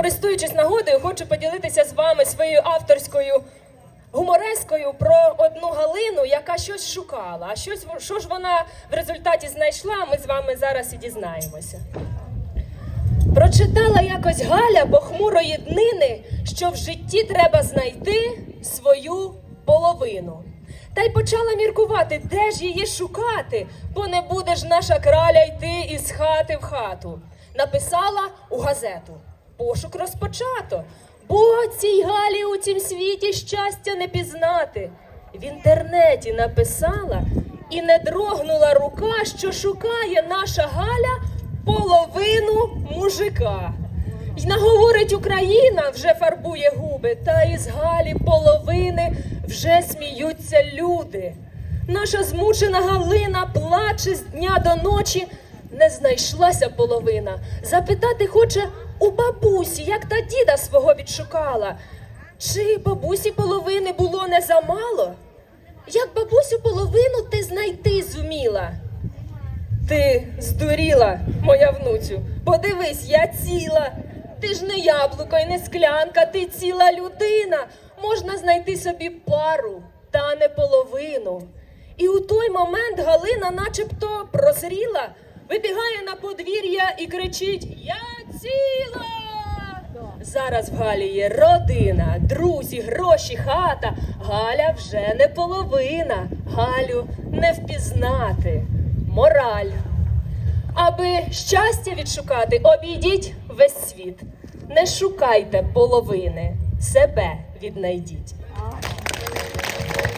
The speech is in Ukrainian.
користуючись нагодою, хочу поділитися з вами своєю авторською гуморескою про одну Галину, яка щось шукала. А щось що ж вона в результаті знайшла, ми з вами зараз і дізнаємося. Прочитала якось Галя похмурої днини, що в житті треба знайти свою половину. Та й почала міркувати, де ж її шукати, бо не буде ж наша краля йти із хати в хату. Написала у газету. Пошук розпочато, бо цій Галі у цім світі щастя не пізнати. В інтернеті написала і не дрогнула рука, що шукає наша Галя половину мужика. Й наговорить Україна, вже фарбує губи, та із Галі половини вже сміються люди. Наша змучена Галина плаче з дня до ночі, не знайшлася половина. Запитати хоче у бабусі, як та діда свого відшукала. Чи бабусі половини було не замало? Як бабусю половину ти знайти зуміла? Ти здуріла, моя внуцю. Подивись, я ціла. Ти ж не яблуко і не склянка, ти ціла людина. Можна знайти собі пару, та не половину. І у той момент Галина начебто прозріла, вибігає на подвір'я і кричить: Я ціла! Зараз в Галі є родина, друзі, гроші, хата. Галя вже не половина. Галю не впізнати. Мораль. Аби щастя відшукати, обійдіть весь світ. Не шукайте половини, себе віднайдіть.